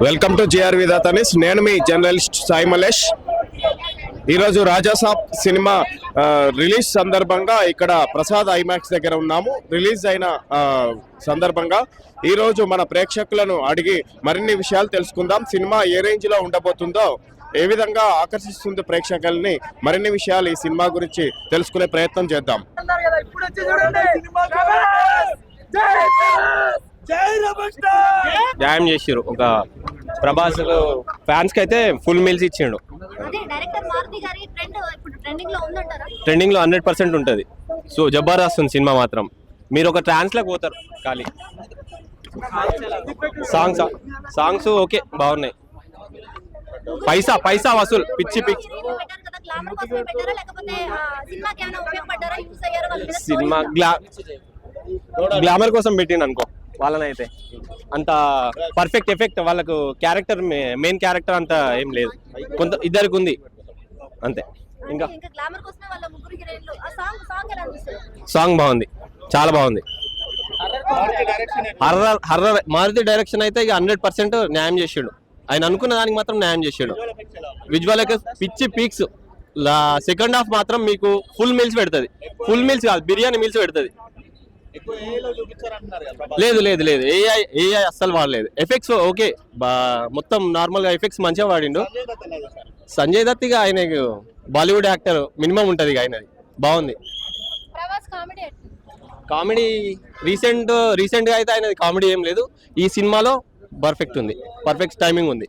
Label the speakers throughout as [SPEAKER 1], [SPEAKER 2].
[SPEAKER 1] Welcome to GR విధాతనిస్ నేను మీ journalist Sai Malesh ఈరోజు Raja Saab cinema release సందర్భంగా ఇక్కడ ప్రసాద్ ఐమాక్స్ దగ్గర ఉన్నాము రిలీజ్ అయిన సందర్భంగా ఈరోజు మన ప్రేక్షకులను అడిగి మరిన్ని విషయాలు తెలుసుకుందాం సినిమా ఏ రేంజ్లో ఉండబోతుందో ఏ విధంగా ఆకర్షిస్తుంది ప్రేక్షకుల్ని మరిన్ని విషయాలు ఈ సినిమా గురించి తెలుసుకునే ప్రయత్నం చేద్దాం
[SPEAKER 2] అన్నారు కదా ఇప్పుడు వచ్చి చూడండి ప్రభాస్! జై ప్రభాస్! జై రెబల్ స్టార్!
[SPEAKER 3] న్యాయం చేసిర్రు ఒక ప్రభాస్ ఫ్యాన్స్కి అయితే ఫుల్ మీల్స్ ఇచ్చిండు. ట్రెండింగ్లో హండ్రెడ్ పర్సెంట్ ఉంటుంది. సో జబర్దస్త్ ఉంది సినిమా మాత్రం. మీరు ఒక ట్రాన్స్లోకి పోతారు ఖాళీ. సాంగ్స్ సాంగ్స్ ఓకే బాగున్నాయి. పైసా పైసా వసూల్ పిచ్చి పిచ్చి. సినిమా గ్లా గ్లామర్ కోసం పెట్టిండు అనుకో. వాళ్ళనైతే. అంత పర్ఫెక్ట్ ఎఫెక్ట్ వాళ్ళకు క్యారెక్టర్ మెయిన్ క్యారెక్టర్ అంత ఏం లేదు. కొంత ఇద్దరికి ఉంది అంతే. ఇంకా
[SPEAKER 4] సాంగ్
[SPEAKER 3] బాగుంది. చాలా బాగుంది. హర్రర్ హర్రర్ మారుతి డైరెక్షన్ అయితే ఇక హండ్రెడ్ పర్సెంట్ న్యాయం చేసాడు. ఆయన అనుకున్న దానికి మాత్రం న్యాయం చేసాడు. విజువల్ పిచ్చి పీక్స్ సెకండ్ హాఫ్ మాత్రం మీకు ఫుల్ మీల్స్ పెడుతుంది. ఫుల్ మీల్స్ కాదు బిర్యానీ మీల్స్ పెడుతుంది. లేదు లేదు లేదు. ఏఐ ఏఐ అస్సలు వాడలేదు. Effects okay. బా మొత్తం నార్మల్గా ఎఫెక్ట్స్ మంచిగా వాడిండు. సంజయ్ దత్ ఇక ఆయన బాలీవుడ్ యాక్టర్ మినిమం ఉంటది ఇక ఆయనది. బాగుంది.
[SPEAKER 4] కామెడీ
[SPEAKER 3] కామెడీ రీసెంట్ రీసెంట్గా అయితే ఆయన కామెడీ ఏం లేదు. ఈ సినిమాలో పర్ఫెక్ట్ ఉంది. పర్ఫెక్ట్ టైమింగ్ ఉంది.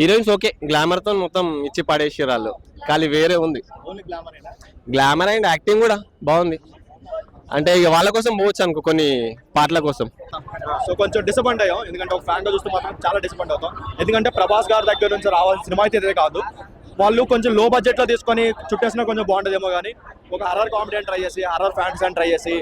[SPEAKER 3] Heroines okay. గ్లామర్తో మొత్తం ఇచ్చి పడేసారు వాళ్ళు. కానీ వేరే ఉంది. గ్లామర్ అండ్ యాక్టింగ్ కూడా బాగుంది. అంటే ఇక వాళ్ళ కోసం పోవచ్చు అనుకో కొన్ని పాటల కోసం.
[SPEAKER 5] సో కొంచెం డిసప్పాయింట్ అయ్యాం. ఎందుకంటే ఒక ఫ్యాన్గా చూస్తే మాత్రం చాలా డిసప్పాయింట్ అవుతాం. ఎందుకంటే ప్రభాస్ గారి దగ్గర నుంచి రావాల్సిన సినిమా అయితే ఇదే కాదు. వాళ్ళు కొంచెం లో బడ్జెట్లో తీసుకొని చుట్టేసినా కొంచెం బాగుంటుందేమో కానీ ఒక హర్రర్ కామెడీ అని ట్రై చేసి హర్రర్ ఫ్యాన్స్ అని ట్రై చేసి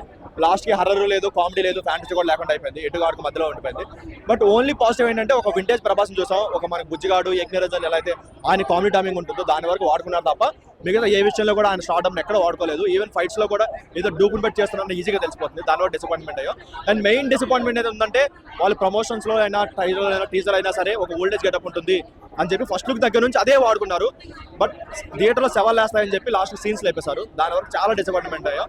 [SPEAKER 5] లాస్ట్కి హర్రర్ లేదు కామెడీ లేదు ఫ్యాంటసీ కూడా లేకుండా అయిపోయింది. ఎటు మధ్యలో ఉండిపోయింది. బట్ ఓన్లీ పాజిటివ్ ఏంటంటే ఒక వింటేజ్ ప్రభాస్ చూసాం. ఒక మనకి బుజ్జిగాడు యజ్ఞరాజన్ ఎలా అయితే ఆయన కామెడీ టైమింగ్ ఉంటుందో దాని వరకు వాడుకున్నారు తప్ప మిగతా ఏ విషయంలో కూడా ఆయన స్టార్ట్ ఎక్కడ వాడుకోలేదు. ఈవెన్ ఫైట్స్లో కూడా ఏదో డూపులు పెట్టి చేస్తున్నారని ఈజీగా తెలిసిపోతుంది. దానివల్ల డిసప్పాయింట్మెంట్ అయ్యో. అండ్ మెయిన్ డిసప్పాయింట్మెంట్ ఏది ఉందంటే వాళ్ళు ప్రమోషన్స్లో అయినా ట్రైలర్ అయినా టీజర్ అయినా సరే ఒక ఓల్డేజ్ గెటప్ ఉంటుంది అని చెప్పి ఫస్ట్ లుక్ దగ్గర నుంచి అదే వాడుకున్నారు. బట్ థియేటర్లో సెవెల్ వేస్తాయని చెప్పి లాస్ట్ సీన్స్ లేపేశారు. దాని వరకు చాలా డిసప్పాయింట్మెంట్ అయ్యో.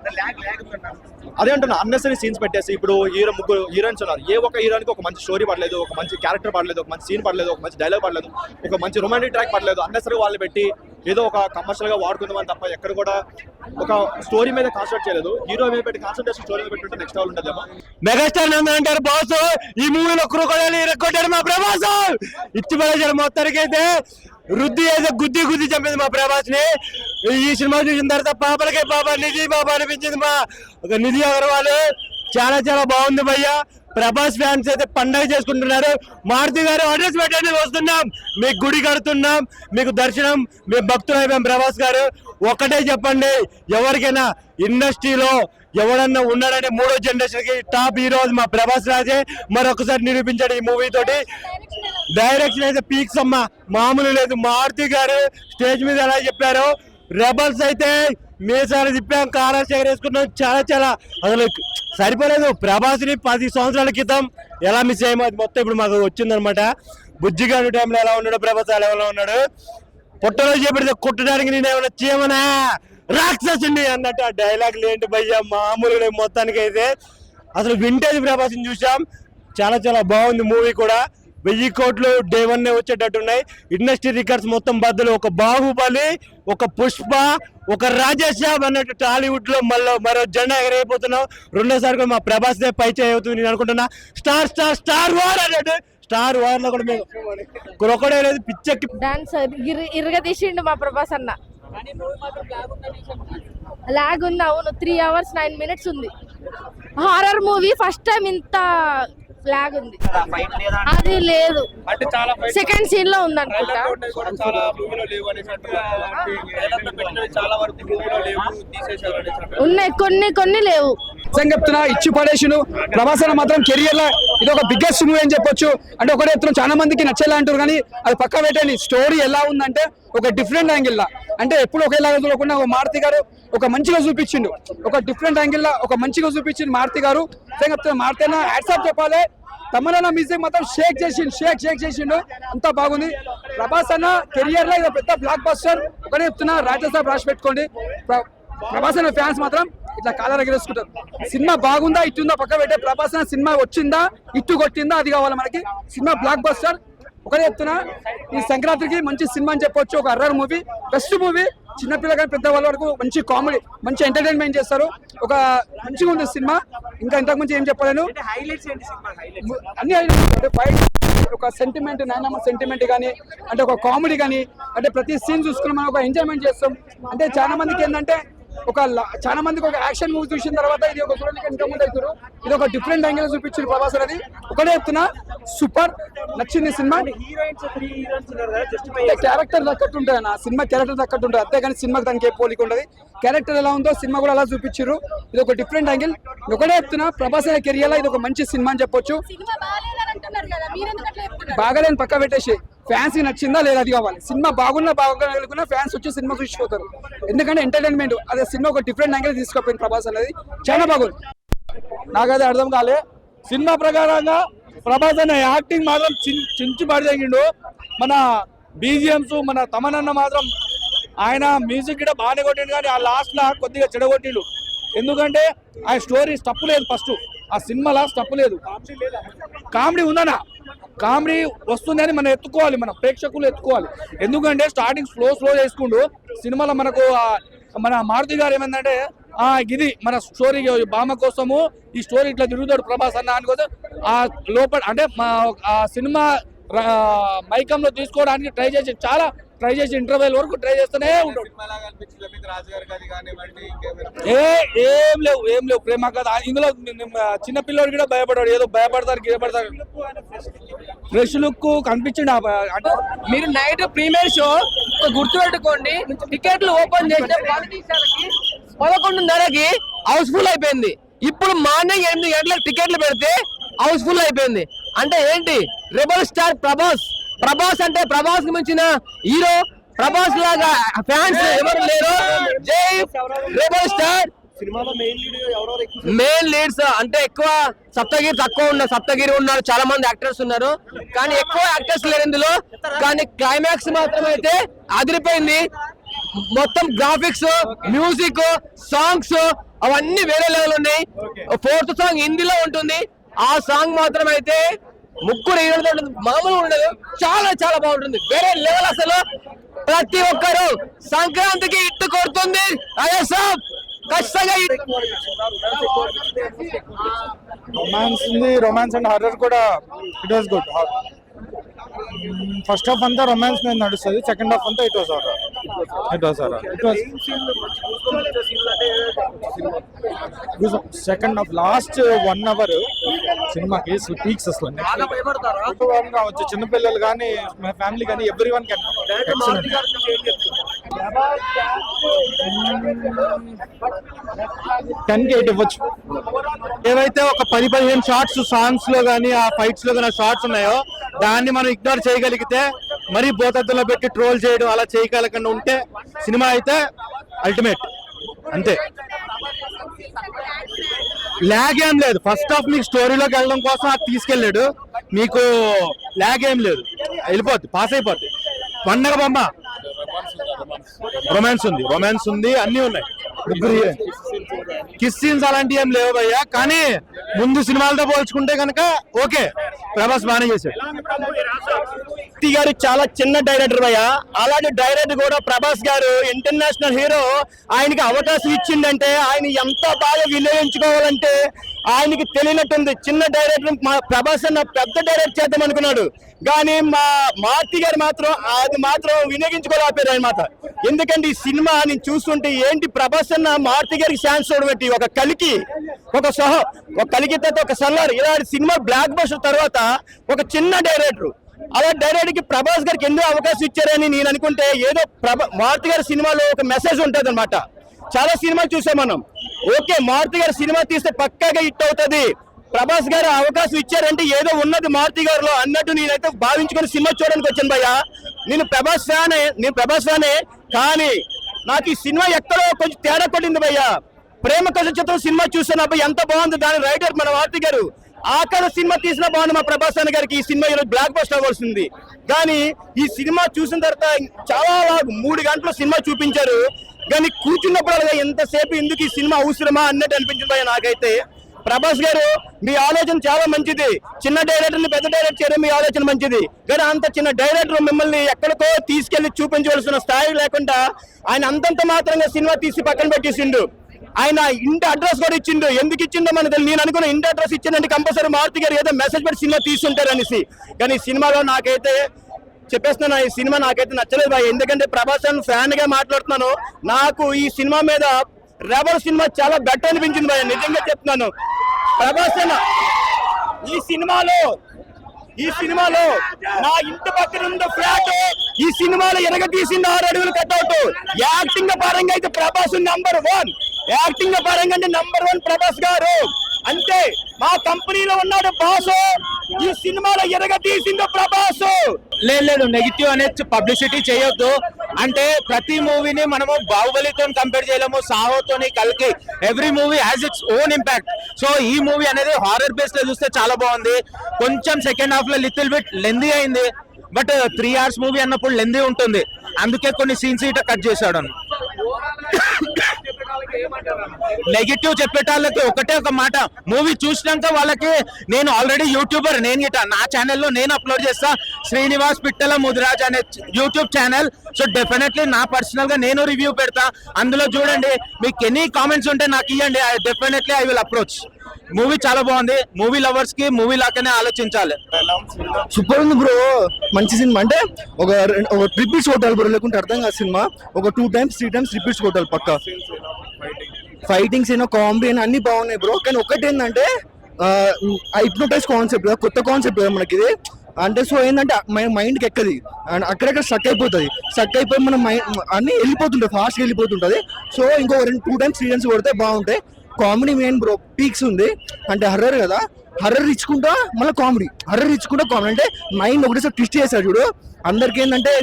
[SPEAKER 5] అదే అంటున్నా అన్నెసరీ సీన్స్ పెట్టేసి ఇప్పుడు హీరో ముగ్గురు హీరోయిన్స్ ఉన్నారు. ఏ ఒక్క హీరోయిన్కి ఒక మంచి స్టోరీ పడలేదు ఒక మంచి క్యారెక్టర్ పడలేదు ఒక మంచి సీన్ పడలేదు ఒక మంచి డైలాగ్ పడలేదు ఒక మంచి రొమాంటిక్ ట్రాక్ పడలేదు. అన్నెసరీ వాళ్ళు పెట్టి ఏదో ఒక కమర్షియల్గా వాడుకుందామని తప్ప ఎక్కడ కూడా ఒక స్టోరీ మీద కాన్సన్ట్రేట్ చేయలేదు. హీరో మీద పెట్టి కాన్సన్ట్రేషన్ స్టోరీ మీద పెట్టుంటే నెక్స్ట్ లెవెల్ ఉంటుందేమో.
[SPEAKER 3] మెగాస్టార్ నంద అంటారు బాస్ ఈ మూవీలో క్రూకొడలు ఇరగొట్టాడు మా ప్రభాస్. ఇచ్చి పడేశాడు మొత్తానికి అయితే రుద్ది అయితే గుద్ది గుద్ది చంపింది మా ప్రభాస్ని ఈ సినిమా చూసిన తర్వాత పాపలకే పాప నిధి పాప అనిపించింది మా ఒక నిధి అగర్వాల్. చాలా చాలా బాగుంది భయ్యా. ప్రభాస్ ఫ్యాన్స్ అయితే పండగ చేసుకుంటున్నారు. మారుతి గారు అడ్రస్ పెట్టండి వస్తున్నాం. మీకు గుడి కడుతున్నాం మీకు దర్శనం మేము భక్తులైపోయాం ప్రభాస్ గారు. ఒకటే చెప్పండి ఎవరికైనా ఇండస్ట్రీలో ఎవడన్నా ఉన్నాడనే మూడో జనరేషన్కి టాప్ హీరో మా ప్రభాస్ రాజే. మరొకసారి నిరూపించాడు ఈ మూవీ తోటి. డైరెక్షన్ అయితే పీక్స్ అమ్మ మామూలు లేదు. మారుతి గారు స్టేజ్ మీద ఎలా చెప్పారు రెబల్స్ అయితే మీసాలు తిప్పాం కారా వేసుకున్నాం చాలా చాలా. అసలు సరిపోలేదు. ప్రభాస్ని పది సంవత్సరాల క్రితం ఎలా మిస్ అయ్యామో అది మొత్తం ఇప్పుడు మాకు వచ్చిందనమాట. బుజ్జిగాడు టైంలో ఎలా ఉన్నాడు ప్రభాస్ ఎలా ఉన్నాడు పుట్టలో చేపడితే కుట్టడానికి నేను ఏమైనా చేయమనా? రాక్షసుని అన్నట్టు ఆ డైలాగ్ లేంటి భయ్యా? మామూలుగా మొత్తానికి అయితే అసలు వింటేజ్ ప్రభాస్ని చూసాం చాలా చాలా బాగుంది మూవీ కూడా. వెయ్యి కోట్లు డే వచ్చేటట్టు ఉన్నాయి ఇండస్ట్రీ రికార్డ్స్ మొత్తం బద్దలు ఒక బాహుబలి ఒక పుష్ప ఒక రాజేశ్యామ్ అన్నట్టు టాలీవుడ్లో మళ్ళీ మరో జెండా ఎగరైపోతున్నాం రెండోసారి కూడా మా ప్రభాస్ దే అవుతుంది నేను అనుకుంటున్నా. స్టార్ స్టార్ స్టార్ వార్ అన్నట్టు. స్టార్ వార్లో కూడా మేము క్రొకడే లేదు పిచ్చెక్కి
[SPEAKER 6] డాన్స్ ఇరగ తీసిండు మా ప్రభాస్ అన్న. లాగ్ ఉంది అవును. త్రీ అవర్స్ నైన్ మినిట్స్ ఉంది. హారర్ మూవీ ఫస్ట్ టైం ఇంత లాగ్ ఉంది. అది లేదు.
[SPEAKER 5] అంటే చాలా
[SPEAKER 6] సెకండ్ సీన్లో ఉంది అనుకుంటా ఉన్నాయి కొన్ని కొన్ని లేవు.
[SPEAKER 2] చెప్తున్నా ఇచ్చి పడేసిను ప్రభాస్ అన్న మాత్రం కెరియర్లో ఇది ఒక బిగ్గెస్ట్ మూవీ అని చెప్పొచ్చు. అంటే ఒకటే చాలా మందికి నచ్చేలా అంటారు కానీ అది పక్క పెట్టండి. స్టోరీ ఎలా ఉందంటే ఒక డిఫరెంట్ యాంగిల్లా అంటే ఎప్పుడు ఒకేలాగా చూడకుండా ఒక మారుతి గారు ఒక మంచిగా చూపించిండు. ఒక డిఫరెంట్ యాంగిల్లా ఒక మంచిగా చూపించిండు మారుతి గారు. నిజంగా చెప్తున్నా మారుతి అన్న హ్యాట్సాప్ చెప్పాలి. తమన్నా మ్యూజిక్ మొత్తం షేక్ చేసిండు షేక్ షేక్ చేసిండు. అంతా బాగుంది. ప్రభాస్ అన్న కెరియర్లో పెద్ద బ్లాక్ బస్టర్ ఒకనే చెప్తున్నా రాజ్యసభ రాసి పెట్టుకోండి. ప్రభాస్ అన్న ఫ్యాన్స్ మాత్రం ఇట్లా కాలర్ ఎగరేసుకుంటారు సినిమా బాగుందా ఇట్టుందా పక్క పెట్టే ప్రభాస్ అన్న సినిమా వచ్చిందా ఇట్టు కొట్టిందా అది కావాలి మనకి. సినిమా బ్లాక్ బస్టర్ ఒకటే చెప్తున్నా ఈ సంక్రాంతికి మంచి సినిమా అని చెప్పొచ్చు ఒక అర్రర్ మూవీ బెస్ట్ మూవీ చిన్నపిల్ల కానీ పెద్ద వాళ్ళ వరకు మంచి కామెడీ మంచి ఎంటర్టైన్మెంట్ చేస్తారు. ఒక మంచిగా ఉంది సినిమా. ఇంకా ఇంతకు ముందు ఏం చెప్పలేను. అన్ని highlights. అంటే ఫైట్ ఒక సెంటిమెంట్ నాయనమ్మ సెంటిమెంట్ కానీ అంటే ఒక కామెడీ కానీ అంటే ప్రతి సీన్ చూసుకుని మనం ఒక ఎంజాయ్మెంట్ చేస్తాం. అంటే చాలా మందికి ఏంటంటే ఒక చాలా మందికి ఒక యాక్షన్ మూవీ చూసిన తర్వాత ఇది ఒక చూడడానికి ఇంకా ముందు అవుతారు ఇది ఒక డిఫరెంట్ యాంగిల్ చూపించారు ప్రభాస్ అనేది. ఒకటే చెప్తున్నా సూపర్ నచ్చింది సినిమా. అంటే క్యారెక్టర్ తగ్గట్టు ఉంటుంది అన్న సినిమా క్యారెక్టర్ తగ్గట్టు ఉంటుంది. అంతేగాని సినిమాకి దానికి ఏ పోలిక ఉండదు. క్యారెక్టర్ ఎలా ఉందో సినిమా కూడా అలా చూపించారు ఇది ఒక డిఫరెంట్ యాంగిల్. ఒకటే చెప్తున్నా ప్రభాస్ అనే కెరియర్లో ఇది ఒక మంచి సినిమా అని చెప్పొచ్చు. బాగాలేని పక్క పెట్టేసి. ఫ్యాన్స్కి నచ్చిందా లేదా అది కావాలి. సినిమా బాగున్నా బాగోగలుగున్నా ఫ్యాన్స్ వచ్చి సినిమా చూసిపోతారు ఎందుకంటే ఎంటర్టైన్మెంట్ అదే సినిమా ఒక డిఫరెంట్ యాంగిల్ తీసుకుపోయింది ప్రభాస్ అనేది. చాలా బాగుంది.
[SPEAKER 7] నాకైతే అర్థం కాలే. సినిమా ప్రకారంగా ప్రభాస్ అనే యాక్టింగ్ మాత్రం చించి పడితగిండు మన బీజిఎంస్ మన తమనన్న మాత్రం ఆయన మ్యూజిక్ కూడా బాగానే కొట్టిండు కానీ ఆ లాస్ట్ లా కొద్దిగా చెడగొట్టిండు. ఎందుకంటే ఆ స్టోరీ స్టప్పు లేదు ఫస్ట్ ఆ సినిమాలో స్టప్పు లేదు. కామెడీ ఉందనా కామెడీ వస్తుందని మనం ఎత్తుకోవాలి మన ప్రేక్షకులు ఎత్తుకోవాలి. ఎందుకంటే స్టార్టింగ్ స్లో స్లో చేసుకుంటూ సినిమాలో మనకు మన మారుతి గారు ఏమైందంటే ఆ ఇది మన స్టోరీ బామ కోసము ఈ స్టోరీ ఇట్లా తిరుగుతాడు ప్రభాస్ అన్న అని ఆ లోపల అంటే మా ఆ సినిమా మైకంలో తీసుకోవడానికి ట్రై చేసి చాలా ట్రై చేసి ఇంటర్వెల్ వరకు ట్రై చేస్తూనే ఉంటాడు. ఏ ఏం లేవు ఏం లేవు. ప్రేమ కథ. ఇందులో చిన్న పిల్లోడు కూడా భయపడాడు ఏదో భయపడతారు గిరపడతారు ఫ్రెష్ లుక్ అంటే
[SPEAKER 8] మీరు నైట్ ప్రీమియర్ షో గుర్తు పెట్టుకోండి టికెట్లు ఓపెన్ చేస్తే పదినిమిషాలకి పదకొండున్నరకి హౌస్ఫుల్ అయిపోయింది. ఇప్పుడు మార్నింగ్ ఎనిమిది గంటలకు టికెట్లు పెడితే హౌస్ఫుల్ అయిపోయింది. అంటే ఏంటి? రెబల్ స్టార్ ప్రభాస్ ప్రభాస్ అంటే ప్రభాస్ మించిన హీరో ప్రభాస్ లాగా ఫ్యాన్స్ ఎవరు లేరు. జై రెబల్ స్టార్ మెయిన్ లీడ్స్ అంటే ఎక్కువ సప్తగిరి తక్కువ ఉన్నారు సప్తగిరి ఉన్నారు చాలా మంది యాక్టర్స్ ఉన్నారు. కానీ ఎక్కువ యాక్టర్స్ లేరు ఇందులో. కానీ క్లైమాక్స్ మాత్రం అయితే అదిరిపోయింది. మొత్తం గ్రాఫిక్స్ మ్యూజిక్ సాంగ్స్ అవన్నీ వేరే లెవెల్ ఉన్నాయి. ఫోర్త్ సాంగ్ హిందీలో ఉంటుంది. ఆ సాంగ్ మాత్రం అయితే ముగ్గురు ఉంటుంది మామూలు ఉండదు. చాలా చాలా బాగుంటుంది. వేరే లెవెల్ అసలు. ప్రతి ఒక్కరు సంక్రాంతికి ఇట్టు కొడుతుంది. అదే ఖచ్చితంగా ఇట్టు
[SPEAKER 7] రొమాన్స్ ఉంది. రొమాన్స్ అండ్ హర్రర్ కూడా it was good first half అంతా రొమాన్స్ మీద నడుస్తుంది. సెకండ్ హాఫ్ అంతా it was horror it was horror it was second half last one hour సినిమాకి పీక్స్ అసలు రావచ్చు చిన్నపిల్లలు కానీ ఫ్యామిలీ కానీ ఎవ్రీ వన్ కెన్ టెన్కి ఎయిట్ ఇవ్వచ్చు.
[SPEAKER 8] ఏవైతే ఒక పది పదిహేను షార్ట్స్ సాంగ్స్లో గానీ ఆ ఫైట్స్లో గానీ షార్ట్స్ ఉన్నాయో దాన్ని మనం ఇగ్నోర్ చేయగలిగితే మరీ బోతద్దులో పెట్టి ట్రోల్ చేయడం అలా చేయగలకుండా ఉంటే సినిమా అయితే అల్టిమేట్ అంతే. ల్యాగ్ ఏం లేదు. ఫస్ట్ హాఫ్ మీకు స్టోరీలోకి వెళ్ళడం కోసం అది తీసుకెళ్ళాడు. మీకు ల్యాగ్ ఏం లేదు. వెళ్ళిపోద్ది. పాస్ అయిపోద్ది. పండగ బొమ్మ. రొమాన్స్ ఉంది. రొమాన్స్ ఉంది. అన్ని ఉన్నాయి. ముగ్గురు కిస్ సీన్స్ అలాంటివి ఏం లేవు భయ్యా. కానీ ముందు సినిమాలతో పోల్చుకుంటే కనుక ఓకే. ప్రభాస్ బాగానే చేశాడు.
[SPEAKER 1] వ్యక్తి గారు చాలా చిన్న డైరెక్టర్ భయ్య అలాంటి డైరెక్టర్ కూడా ప్రభాస్ గారు ఇంటర్నేషనల్ హీరో ఆయనకి అవకాశం ఇచ్చిందంటే ఆయన ఎంత బాగా వినియోగించుకోవాలంటే ఆయనకి తెలియనట్టుంది. చిన్న డైరెక్టర్ మా ప్రభాస్ అన్న పెద్ద డైరెక్ట్ చేద్దాం అనుకున్నాడు. కానీ మా మారుతి గారు మాత్రం అది మాత్రం వినియోగించుకోలేకపోయారు అనమాట ఎందుకంటే ఈ సినిమా నేను చూస్తుంటే ఏంటి ప్రభాస్ అన్న మారుతి గారికి ఛాన్స్ చూడబెట్టి ఒక కలికి ఒక సహ ఒక కలికి తర్వాత ఒక సల్లార్. ఇలాంటి సినిమా బ్లాక్ బస్టర్ తర్వాత ఒక చిన్న డైరెక్టర్ అలా డైరెక్టర్కి ప్రభాస్ గారికి ఎందుకు అవకాశం ఇచ్చారని నేను అనుకుంటే ఏదో ప్రభా మారుతి గారి సినిమాలో ఒక మెసేజ్ ఉంటుంది చాలా సినిమాలు చూసాం మనం. ఓకే మారుతి గారి సినిమా తీస్తే పక్కాగా హిట్ అవుతుంది. ప్రభాస్ గారు అవకాశం ఇచ్చారంటే ఏదో ఉన్నది మారుతి గారిలో అన్నట్టు నేనైతే భావించుకొని సినిమా చూడడానికి వచ్చాను భయ్య. నేను ప్రభాస్ ఫ్యానే నేను ప్రభాస్ ఫ్యానే కానీ నాకు ఈ సినిమా ఎక్కడో కొంచెం తేడా పడింది భయ్య. ప్రేమ కథ చిత్రం సినిమా చూసాను అబ్బాయి ఎంత బాగుంది. దాని రైటర్ మన వార్తి గారు ఆ సినిమా తీసిన బాగుంది మా ప్రభాస్ అన్న గారికి. ఈ సినిమా ఈరోజు బ్లాక్ బస్ట్ అవ్వాల్సింది. కానీ ఈ సినిమా చూసిన తర్వాత చాలా మూడు గంటల సినిమా చూపించారు. కానీ కూర్చున్నప్పుడు ఎంతసేపు ఎందుకు ఈ సినిమా అవసరమా అన్నట్టు అనిపించింది భయ్య నాకైతే. ప్రభాస్ గారు మీ ఆలోచన చాలా మంచిది. చిన్న డైరెక్టర్ని పెద్ద డైరెక్టర్ చేయడం మీ ఆలోచన మంచిది. కానీ అంత చిన్న డైరెక్టర్ మిమ్మల్ని ఎక్కడికో తీసుకెళ్ళి చూపించవలసిన స్థాయి లేకుండా ఆయన అంతంత మాత్రంగా సినిమా తీసి పక్కన పెట్టేసిండు. ఆయన ఇంటి అడ్రస్ కూడా ఇచ్చిండు. ఎందుకు ఇచ్చిండో మన నేను అనుకున్న ఇంటి అడ్రస్ ఇచ్చిందంటే కంపల్సరీ మారుతి గారు ఏదో మెసేజ్ పెట్టి సినిమా తీసుంటారు అనేసి. కానీ ఈ సినిమాలో నాకైతే చెప్పేస్తున్నాను ఈ సినిమా నాకైతే నచ్చలేదు బాయ్. ఎందుకంటే ప్రభాస్ ఫ్యాన్గా మాట్లాడుతున్నాను. నాకు ఈ సినిమా మీద రెబల్ సినిమా చాలా బెటర్ అనిపించింది భయ నిజంగా చెప్తున్నాను. ప్రభాస్ అన్న ఈ సినిమాలో ఈ సినిమాలో నా ఇంటి పక్కన ఉన్న ఫ్లాట్ ఈ సినిమాలో ఎనగ తీసింది ఆరు అడుగులు కట్అవుట్ యాక్టింగ్ పరంగా అయితే ప్రభాస్ నంబర్ వన్ యాక్టింగ్ పరంగా అంటే నంబర్ వన్ ప్రభాస్ గారు. అంతే మా కంపెనీలో ఉన్నాడు బాసు ఈ సినిమాలో ఎనగ తీసింది ప్రభాస్.
[SPEAKER 3] లేదు లేదు నెగిటివ్ అనేది పబ్లిసిటీ చేయొద్దు. అంటే ప్రతి మూవీని మనము బాహుబలితో కంపేర్ చేయలేము సాహోతోని కలికి every movie has its own impact so ఈ మూవీ అనేది హారర్ బేస్లో చూస్తే చాలా బాగుంది. కొంచెం సెకండ్ హాఫ్లో లిటిల్ బిట్ లెందీ అయింది. బట్ త్రీ అవర్స్ మూవీ అన్నప్పుడు లెందీ ఉంటుంది. అందుకే కొన్ని సీన్స్ ఇట కట్ చేశాడు నెగిటివ్ చెప్పేటాళ్ళకి ఒకటే ఒక మాట. మూవీ చూసినాక వాళ్ళకి నేను ఆల్రెడీ యూట్యూబర్ నేను గిట నా ఛానల్లో నేను అప్లోడ్ చేస్తా. శ్రీనివాస్ పిట్టల ముదిరాజ్ అనే యూట్యూబ్ ఛానల్ సో డెఫినెట్లీ నా పర్సనల్గా నేను రివ్యూ పెడతా. అందులో చూడండి మీకు ఎనీ కామెంట్స్ ఉంటే నాకు ఇవ్వండి definitely I will approach movie చాలా బాగుంది. మూవీ లవర్స్కి మూవీ లాగానే ఆలోచించాలి.
[SPEAKER 9] సూపర్ ఉంది బ్రో మంచి సినిమా అంటే ఒక ఒక రిపీట్స్ కొట్టాలి బ్రో లేకుంటే అర్థం కాదు సినిమా ఒక two times three times repeats కొట్టాలి పక్క. ఫైటింగ్స్ అయినా కామెడీ అయినా అన్ని బాగున్నాయి బ్రో కానీ ఒకటి ఏంటంటే హైప్నోటైజ్ కాన్సెప్ట్ కొత్త కాన్సెప్ట్ కదా మనకి ఇది. అంటే సో ఏంటంటే మైండ్కి ఎక్కది? అండ్ అక్కడక్కడ స్టక్ అయిపోతుంది. స్టక్ అయిపోయి మన మైండ్ అన్ని వెళ్ళిపోతుంటుంది ఫాస్ట్ వెళ్ళిపోతుంటది. సో ఇంకో రెండు టూ టైమ్స్ త్రీ టైమ్స్ కొడితే బాగుంటాయి. కామెడీ మెయిన్ బ్రో పీక్స్ ఉంది. అంటే హర్రర్ కదా హర్రర్ ఇచ్చుకుంటా మళ్ళీ కామెడీ. హర్రర్ ఇచ్చుకుంటా కామెడీ. అంటే మైండ్ ఒకటేసారి ట్విస్ట్ చేశాడు చూడు. అందరికి ఏంటంటే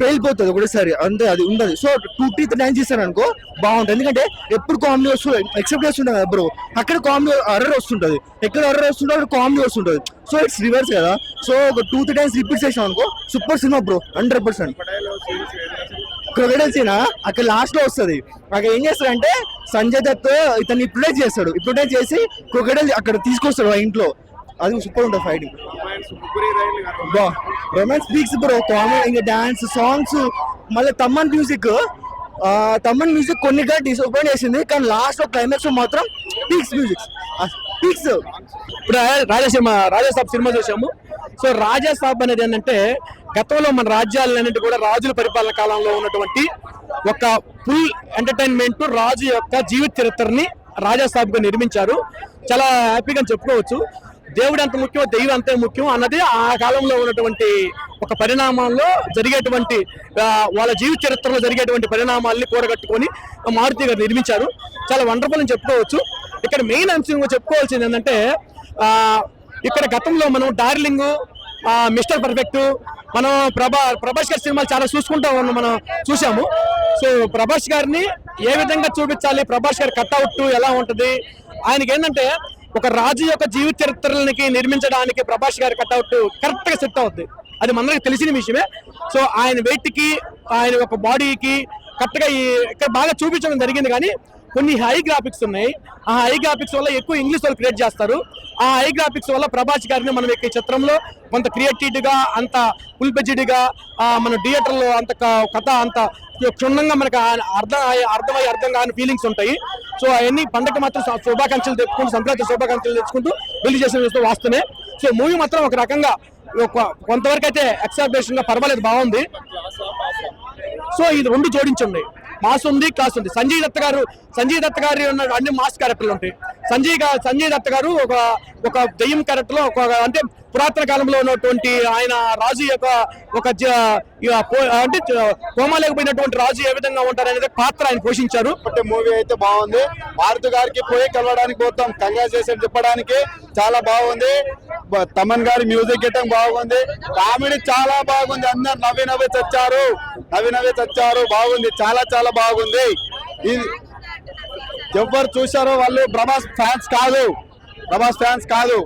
[SPEAKER 9] పేలిపోతుంది ఒకటేసారి. అంతే అది ఉండదు. సో టూ టీ టైమ్స్ చేశారు అనుకో బాగుంటుంది. ఎందుకంటే ఎప్పుడు కామెడీ వస్తుంది ఎక్సెప్ట్ చేస్తుంటుంది కదా బ్రో. అక్కడ కామెడీ హర్రర్ వస్తుంటుంది. ఎక్కడ హర్రర్ వస్తుంటే అక్కడ కామెడీ వస్తుంటది. సో ఇట్స్ రివర్స్ కదా. సో ఒక టూ త్రీ టైమ్స్ రిపీట్ చేసాం అనుకో super cinema bro hundred percent crocodile scene అక్కడ లాస్ట్లో వస్తుంది. అక్కడ ఏం చేస్తాడంటే సంజయ్ దత్ ఇతన్ని ఇప్పుడే చేస్తాడు. ఇప్రొటైజ్ చేసి క్రొకడైల్ అక్కడ తీసుకొస్తాడు ఆ ఇంట్లో. అది సూపర్ ఉంటుంది ఫైటింగ్ బా రొమాన్స్ స్పీక్స్ బ్రో కామెడీ ఇంకా డాన్స్ సాంగ్స్ మళ్ళీ తమ్మన్ మ్యూజిక్ తమ్మన్ మ్యూజిక్ కొన్ని డిసప్పాయింట్ చేసింది కానీ లాస్ట్లో క్లైమాక్స్ మాత్రం పీక్స్ మ్యూజిక్ పీక్స్
[SPEAKER 3] ఇప్పుడు రాజాసింహ రాజాసాబ్ సినిమా చూసాము సో రాజాసాబ్ అనేది ఏంటంటే గతంలో మన రాజ్యాలన్నింటి కూడా రాజుల పరిపాలన కాలంలో ఉన్నటువంటి ఒక ఫుల్ ఎంటర్టైన్మెంట్ రాజు యొక్క జీవిత చరిత్రని రాజాసాబ్గా నిర్మించారు. చాలా హ్యాపీగా చెప్పుకోవచ్చు. దేవుడు ఎంత ముఖ్యం దైవం అంతే ముఖ్యం అన్నది ఆ కాలంలో ఉన్నటువంటి ఒక పరిణామాల్లో జరిగేటువంటి వాళ్ళ జీవిత చరిత్రలో జరిగేటువంటి పరిణామాల్ని కూడగట్టుకొని మారుతి గారు నిర్మించారు. చాలా వండర్ఫుల్ అని చెప్పుకోవచ్చు. ఇక్కడ మెయిన్ అంశం చెప్పుకోవాల్సింది ఏంటంటే ఇక్కడ గతంలో మనం డార్లింగ్ మిస్టర్ పర్ఫెక్ట్ మనం ప్రభా ప్రభాస్ గారి సినిమాలు చాలా చూసుకుంటా ఉన్నాం మనం చూసాము సో ప్రభాస్ గారిని ఏ విధంగా చూపించాలి? ప్రభాస్ గారి కట్అవుట్ ఎలా ఉంటుంది? ఆయనకి ఏంటంటే ఒక రాజు యొక్క జీవిత చరిత్రలకి నిర్మించడానికి ప్రభాస్ గారి కట్అవుట్ కరెక్ట్గా సెట్ అవుద్ది. అది మనందరికి తెలిసిన విషయమే. సో ఆయన వెయిట్కి ఆయన యొక్క బాడీకి కరెక్ట్గా ఈ ఇక్కడ బాగా చూపించడం జరిగింది కానీ కొన్ని హై గ్రాఫిక్స్ ఉన్నాయి. ఆ హై గ్రాఫిక్స్ వల్ల ఎక్కువ ఇంగ్లీష్ వాళ్ళు క్రియేట్ చేస్తారు. ఆ హై గ్రాఫిక్స్ వల్ల ప్రభాస్ గారిని మనం ఈ చిత్రంలో కొంత క్రియేటివ్గా అంత ఫుల్ బెడ్జెడ్ మన థియేటర్లో అంత కథ అంత క్షుణ్ణంగా మనకు ఆ అర్థం అయ్యే- అర్థమయ్యే అర్థం కాని ఫీలింగ్స్ ఉంటాయి. సో అవన్నీ పండగ మాత్రం శుభాకాంక్షలు తెచ్చుకుంటూ సంక్రాంతి శుభాకాంక్షలు తెచ్చుకుంటూ రిలీజ్ చేసిన విషయం సో మూవీ మాత్రం ఒక రకంగా ఒక- కొంతవరకు అయితే ఎక్సాబేషన్గా పర్వాలేదు బాగుంది. సో ఇది రెండు జోడించండి. మాస్ ఉంది క్లాస్ ఉంది. సంజయ్ దత్త గారు సంజయ్ దత్త గారి ఉన్న అన్ని మాస్ క్యారెక్టర్లు ఉంటాయి.
[SPEAKER 10] సంజయ్ సంజయ్ దత్త గారు ఒక ఒక దెయ్యం క్యారెక్టర్లో ఒక అంటే పురాతన కాలంలో ఉన్నటువంటి ఆయన రాజు యొక్క ఒక జ- అంటే కోమాలేకపోయినటువంటి రాజు ఏ విధంగా ఉంటారనేది పాత్ర ఆయన పోషించారు.
[SPEAKER 11] మూవీ అయితే బాగుంది. మారుతి గారికి పోయి కలవడానికి పోతాం. కంగ్రాచులేషన్ చెప్పడానికి చాలా బాగుంది. తమన్ గారి మ్యూజిక్ ఇవ్వడం బాగుంది. కామెడీ చాలా బాగుంది. అందరు నవ్వి నవ్వి చచ్చారు. నవ్వి నవ్వి చచ్చారు. బాగుంది. చాలా చాలా బాగుంది. ఇది ఎవరు చూశారో వాళ్ళు ప్రభాస్ ఫ్యాన్స్ కాదు. ప్రభాస్ ఫ్యాన్స్ కాదు.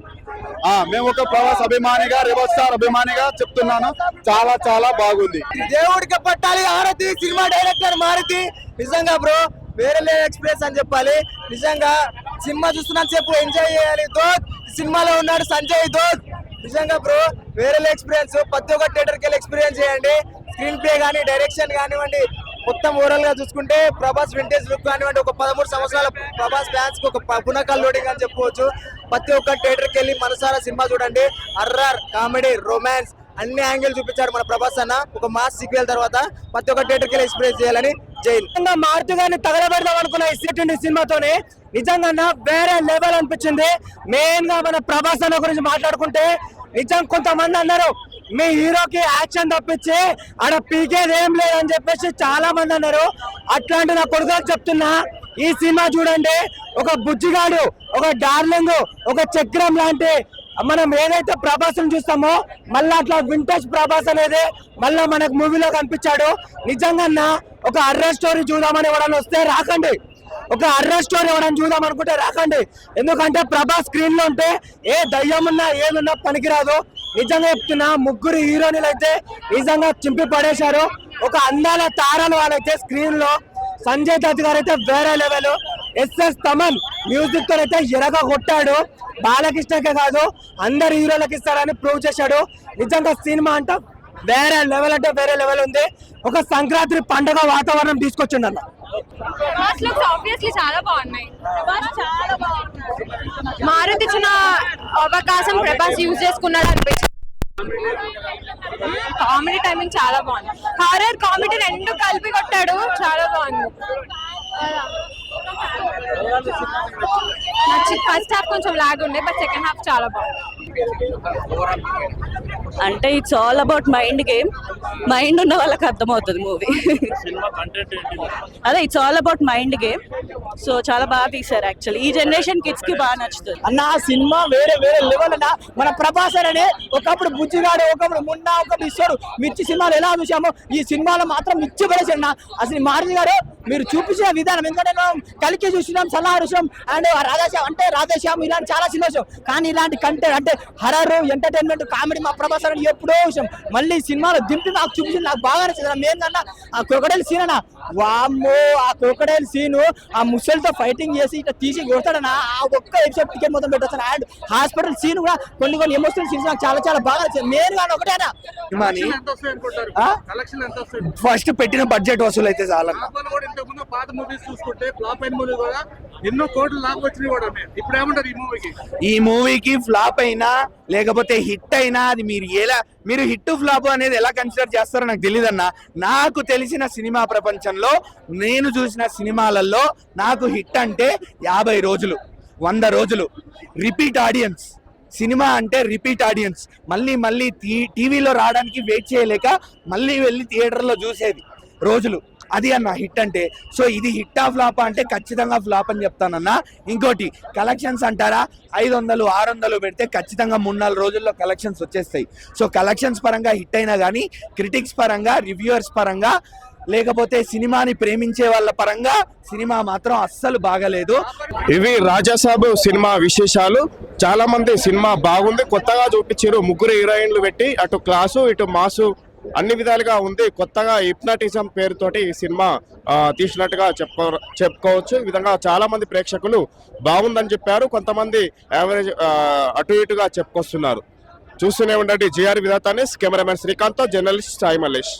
[SPEAKER 11] ఆ మేము ఒక ప్రభాస్ అభిమానిగా రివర్స్ స్టార్ అభిమానిగా చెప్తున్నాను. చాలా చాలా బాగుంది.
[SPEAKER 10] దేవుడికి పట్టాలి. Aarti cinema director Maruthi. నిజంగా బ్రో వేరే ఎక్స్ప్రెస్ ఎక్స్పీరియన్స్ అని చెప్పాలి. నిజంగా సినిమా చూస్తున్నాను చెప్పు ఎంజాయ్ చేయాలి. దోత్ సినిమాలో ఉన్నాడు సంజయ్ దోత్ నిజంగా బ్రో వేరే ఎక్స్పీరియన్స్ ప్రతి ఒక్క థియేటర్కి వెళ్ళి ఎక్స్పీరియన్స్ చేయండి. స్క్రీన్ ప్లే కానీ డైరెక్షన్ కానివ్వండి. మొత్తం ఓవరాల్గా చూసుకుంటే ప్రభాస్ వింటేజ్ లుక్ కానివ్వండి ఒక పదమూడు సంవత్సరాల ప్రభాస్ ఫ్యాన్స్కి ఒక ప- పునకల్ లోడింగ్ అని చెప్పుకోవచ్చు. ప్రతి ఒక్క థియేటర్కి వెళ్ళి మనసారా సినిమా చూడండి. అర్రర్ కామెడీ రొమాన్స్ అన్ని యాంగిల్ చూపించాడు మన ప్రభాస్ అన్న. ఒక మాస్ సీక్వెల్ తర్వాత ప్రతి ఒక్క థియేటర్కి వెళ్ళి ఎక్స్పీరియన్స్ చేయాలని జైన్ మారుతు గారిని తగలబెడదాం అనుకున్న ఈ సినిమాతోనే నిజంగా వేరే లెవెల్ అనిపించింది. మెయిన్గా మన ప్రభాస్ అన్న గురించి మాట్లాడుకుంటే నిజం కొంతమంది అన్నారు. మీ హీరోకి యాక్షన్ తప్పించి ఆడ పీకేది ఏం లేదని చెప్పేసి చాలా మంది అన్నారు. అట్లాంటి నా కొడుకులు చెప్తున్నా ఈ సినిమా చూడండి. ఒక బుజ్జిగాడు ఒక డార్లింగ్ ఒక చక్రం లాంటి మనం ఏదైతే ప్రభాస్ చూస్తామో మళ్ళీ అట్లా వింటేజ్ ప్రభాస్ అనేది మళ్ళీ మనకు మూవీలో కనిపించాడు. నిజంగా ఒక అర్ర స్టోరీ చూద్దామని ఎవడన్నా వస్తే రాకండి. ఒక అర్ర స్టోరీ ఎవడని చూద్దాం అనుకుంటే రాకండి. ఎందుకంటే ప్రభాస్ స్క్రీన్లో ఉంటే ఏ దయ్యం ఉన్నా ఏదున్నా పనికిరాదు. నిజంగా చెప్తున్నా ముగ్గురు హీరోయిన్లు అయితే నిజంగా చింపి పడేశారు. ఒక అందాల తారలు వాళ్ళైతే స్క్రీన్లో. సంజయ్ దత్ గారు అయితే వేరే లెవెల్ ఎస్ఎస్ తమన్ మ్యూజిక్తో అయితే ఎరగ కొట్టాడు బాలకృష్ణకే కాదు అందరు హీరోలకు ఇస్తారని ప్రూవ్ చేశాడు. నిజంగా సినిమా అంటే వేరే లెవెల్ అంటే వేరే లెవెల్ ఉంది. ఒక సంక్రాంతి పండగ వాతావరణం తీసుకొచ్చిండు అన్న
[SPEAKER 6] ప్రభాస్ లుక్స్ ఆబ్వియస్లీ చాలా బాగున్నాయి. ప్రభాస్ చాలా బాగున్నాయి మారుతి ఇచ్చిన అవకాశం ప్రభాస్ యూజ్ చేసుకున్నాడు అనిపించింది. కామెడీ టైమింగ్ చాలా బాగుంది. హారర్ కామెడీ రెండు కలిపి కొట్టాడు. చాలా బాగుంది. ఫస్ట్ హాఫ్ కొంచెం లాగ్ ఉండే బట్ సెకండ్ హాఫ్ చాలా బాగుంది.
[SPEAKER 12] అంటే it's all about mind game mind ఉన్న వాళ్ళకి అర్థమవుతుంది మూవీ అదే it's all about mind game so చాలా బాగా తీశారు యాక్చువల్లీ ఈ జనరేషన్ కిడ్స్కి బాగా నచ్చుతుంది.
[SPEAKER 10] అన్న సినిమా వేరే వేరే లెవెల్ అన్న. మన ప్రభాస్ అనే ఒకప్పుడు బుజ్జిగాడు ఒకప్పుడు మున్నా ఒకప్పుడు ఇస్తాడు మిర్చి సినిమాలు ఎలా చూసామో ఈ సినిమాలో మాత్రం మిర్చి పడేసన్న అసలు మారుతి గారు మీరు చూపించిన విధానం. ఎందుకంటే కలికి చూసినాం సలహా చూసినాం అండ్ రాధాశ్యామ్ అంటే రాధాశ్యామ్ ఇలాంటి చాలా సినిమా కానీ ఇలాంటి కంటెంట్ అంటే హరర్ ఎంటర్టైన్మెంట్ కామెడీ మా ప్రభాస్ అని ఎప్పుడో చూసాం మళ్ళీ సినిమాలో దింపి నాకు చూపించింది నాకు బాగా నచ్చింది. ఏంటన్నా ఆ క్రొకడైల్ సీన్ అన్న. వామ్మో ఆ క్రొకడైల్ సీన్ ఆ ముసలితో ఫైటింగ్ చేసి ఇట్లా తీసి కొడతాడన్నా. ఆ ఒక్క ఎపిసోడ్ టికెట్ మొత్తం పెట్టేస్తాను అండ్ హాస్పిటల్ సీన్ కూడా కొన్ని కొన్ని ఎమోషనల్ సీన్స్ నాకు చాలా చాలా బాగా నచ్చింది మెయిన్గా ఒకటేనా ఫస్ట్ పెట్టిన బడ్జెట్ వసూలు అయితే చాలా
[SPEAKER 3] కూడా ఇంతకుముందు పాత మూవీస్ చూసుకుంటే ఫ్లాప్ అయిన మూవీ కూడా ఎన్నో కోట్లు లాభం వచ్చినాయి కూడా ఇప్పుడు ఏమంటారు ఈ మూవీకి
[SPEAKER 11] ఈ మూవీకి ఫ్లాప్ అయినా లేకపోతే హిట్ అయినా అది మీరు ఎలా మీరు హిట్ ఫ్లాప్ అనేది ఎలా కన్సిడర్ చేస్తారో నాకు తెలియదన్న నాకు తెలిసిన సినిమా ప్రపంచంలో నేను చూసిన సినిమాలలో నాకు హిట్ అంటే యాభై రోజులు వంద రోజులు. రిపీట్ ఆడియన్స్ సినిమా అంటే రిపీట్ ఆడియన్స్ మళ్ళీ మళ్ళీ టీవీలో రావడానికి వెయిట్ చేయలేక మళ్ళీ వెళ్ళి థియేటర్లో చూసేది రోజులు. అది అన్న హిట్ అంటే. సో ఇది హిట్ ఆ ఫ్లాప్ అంటే ఖచ్చితంగా ఫ్లాప్ అని చెప్తానన్న. ఇంకోటి కలెక్షన్స్ అంటారా? ఐదు వందలు ఆరు వందలు పెడితే ఖచ్చితంగా మూడు నాలుగు రోజుల్లో కలెక్షన్స్ వచ్చేస్తాయి. సో కలెక్షన్స్ పరంగా హిట్ అయినా కానీ క్రిటిక్స్ పరంగా రివ్యూవర్స్ పరంగా లేకపోతే సినిమాని ప్రేమించే వాళ్ళ పరంగా సినిమా మాత్రం అస్సలు బాగలేదు.
[SPEAKER 1] ఇవి రాజాసాబు సినిమా విశేషాలు. చాలా మంది సినిమా బాగుంది కొత్తగా చూపించారు ముగ్గురు హీరోయిన్లు పెట్టి అటు క్లాసు ఇటు మాసు అన్ని విధాలుగా ఉంది. కొత్తగా హిప్నాటిజం పేరుతోటి ఈ సినిమా తీసినట్టుగా చెప్పుకో చెప్పుకోవచ్చు. ఈ విధంగా చాలా మంది ప్రేక్షకులు బాగుందని చెప్పారు. కొంతమంది యావరేజ్ అటు ఇటుగా చెప్పుకొస్తున్నారు. చూస్తూనే ఉండండి. జిఆర్ విధాతాన్ని కెమెరామెన్ శ్రీకాంత్ జర్నలిస్ట్ సాయి మల్లేష్.